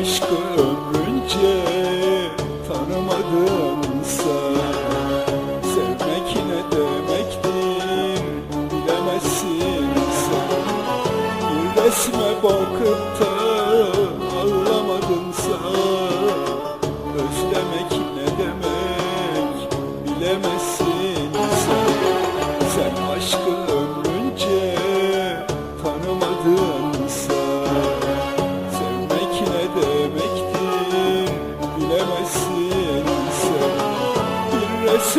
aşkı ömrünce tanımadınsa Sevmek ne demektir bilemezsin sen. Bir resme bakıp da ağlamadınsa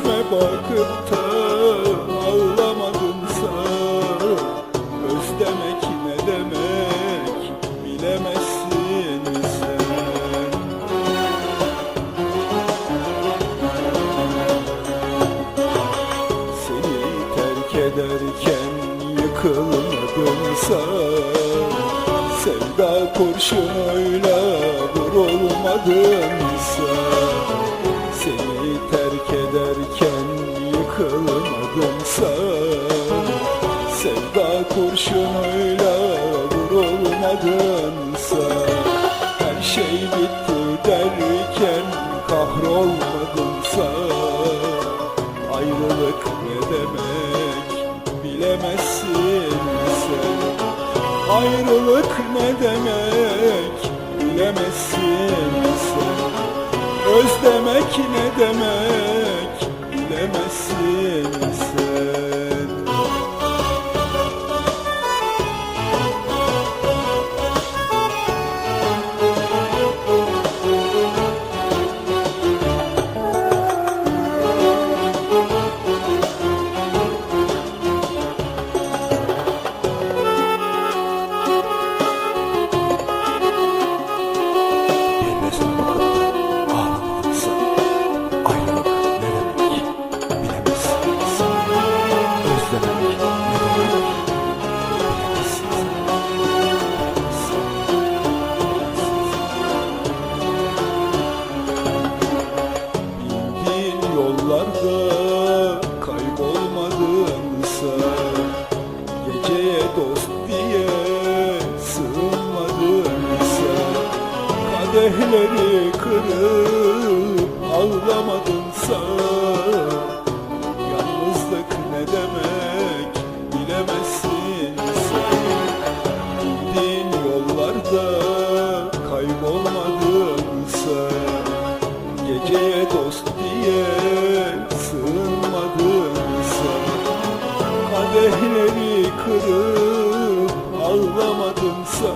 Resme bakıp da ağlamadınsa Özlemek ne demek bilemezsin sen. Seni terk ederken yıkılmadımsa Sevda kurşunuyla vurulmadımsa Seni vurulmadımsa Her şey bitti derken kahrolmadımsa Ayrılık ne demek bilemezsin sen. Ayrılık ne demek bilemezsin sen. Özlemek ne demek bilemezsin sen Kadehleri kırıp ağlamadınsa Yalnızlık ne demek bilemezsin sen. Bildiğin yollarda kaybolmadınsa Geceye dost diye sığınmadınsa Kadehleri kırıp ağlamadınsa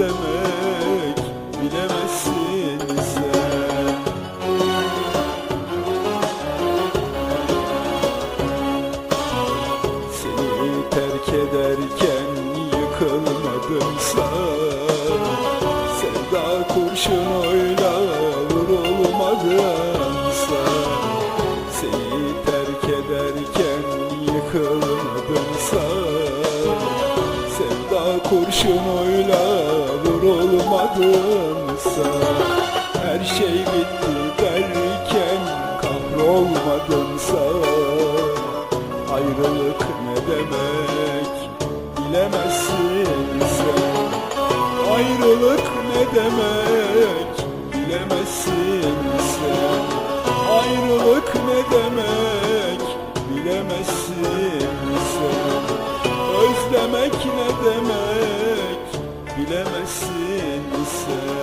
demek bilemezsin sen. Seni terk ederken yıkılmadımsa kahrolmadımsa Her şey bitti derken kahrolmadımsa Ayrılık ne demek bilemezsin sen. Ayrılık ne demek bilemezsin sen. Ayrılık ne demek bilemezsin sen. Özlemek ne demek bilemezsin Jesus.